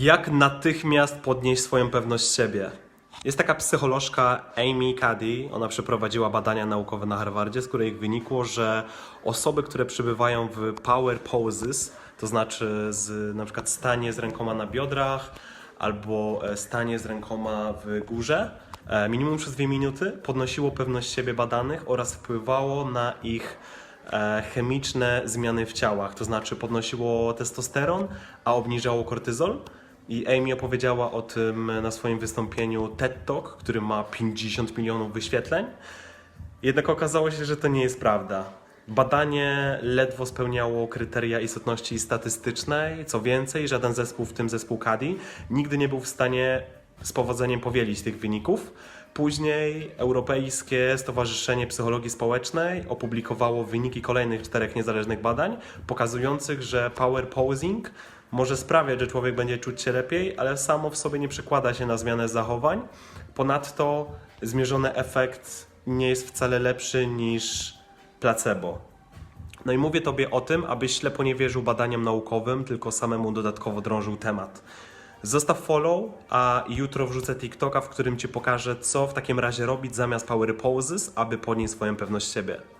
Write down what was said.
Jak natychmiast podnieść swoją pewność siebie? Jest taka psycholożka Amy Cuddy, ona przeprowadziła badania naukowe na Harvardzie, z których wynikło, że osoby, które przybywają w power poses, to znaczy z na przykład stanie z rękoma na biodrach albo e, stanie z rękoma w górze, e, minimum przez dwie minuty podnosiło pewność siebie badanych oraz wpływało na ich e, chemiczne zmiany w ciałach, to znaczy podnosiło testosteron, a obniżało kortyzol. I Amy opowiedziała o tym na swoim wystąpieniu TED Talk, który ma 50 milionów wyświetleń. Jednak okazało się, że to nie jest prawda. Badanie ledwo spełniało kryteria istotności statystycznej. Co więcej, żaden zespół, w tym zespół CADI, nigdy nie był w stanie z powodzeniem powielić tych wyników. Później Europejskie Stowarzyszenie Psychologii Społecznej opublikowało wyniki kolejnych czterech niezależnych badań, pokazujących, że power posing może sprawiać, że człowiek będzie czuć się lepiej, ale samo w sobie nie przekłada się na zmianę zachowań. Ponadto zmierzony efekt nie jest wcale lepszy niż placebo. No i mówię Tobie o tym, abyś ślepo nie wierzył badaniom naukowym, tylko samemu dodatkowo drążył temat. Zostaw follow, a jutro wrzucę TikToka, w którym Ci pokażę, co w takim razie robić zamiast power poses, aby podnieść swoją pewność siebie.